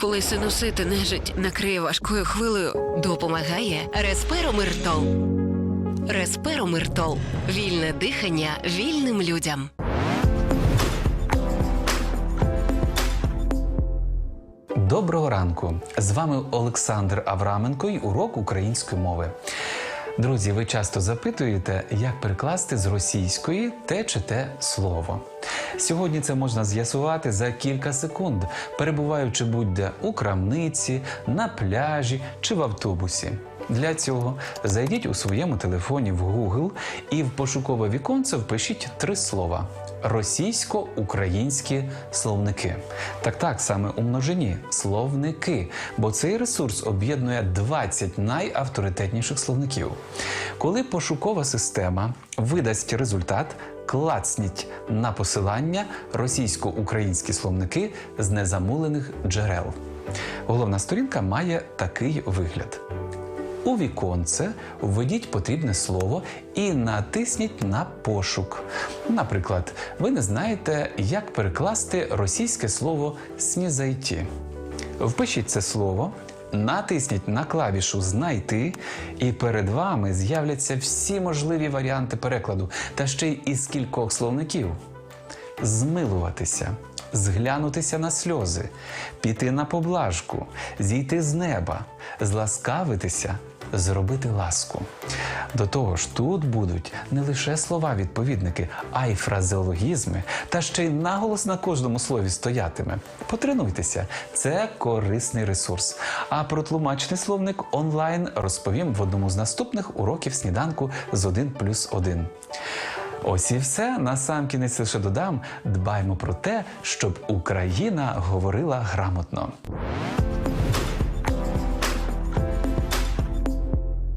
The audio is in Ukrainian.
Коли синусити нежить накриє важкою хвилею, Допомагає Респиромиртол. Респиромиртол. Вільне дихання вільним людям. Доброго ранку! З вами Олександр Авраменко і урок української мови. Друзі, ви часто запитуєте, як перекласти з російської те чи те слово. Сьогодні це можна з'ясувати за кілька секунд, перебуваючи будь-де у крамниці, на пляжі чи в автобусі. Для цього зайдіть у своєму телефоні в Google і в пошукове віконце впишіть три слова: російсько-українські словники. Так, так, саме у множині словники, бо цей ресурс об'єднує 20 найавторитетніших словників. Коли пошукова система видасть результат, клацніть на посилання російсько-українські словники з незамулених джерел. Головна сторінка має такий вигляд. У віконце введіть потрібне слово і натисніть на пошук. Наприклад, ви не знаєте, як перекласти російське слово снізайті. Впишіть це слово, натисніть на клавішу Знайти, і перед вами з'являться всі можливі варіанти перекладу, та ще й із кількох словників змилуватися, зглянутися на сльози, піти на поблажку, зійти з неба, зласкавитися, зробити ласку. До того ж, тут будуть не лише слова-відповідники, а й фразеологізми, та ще й наголос на кожному слові стоятиме. Потренуйтеся, це корисний ресурс. А про тлумачний словник онлайн розповім в одному з наступних уроків сніданку з 1 плюс 1. Ось і все. Насамкінець лише додам: дбаймо про те, щоб Україна говорила грамотно.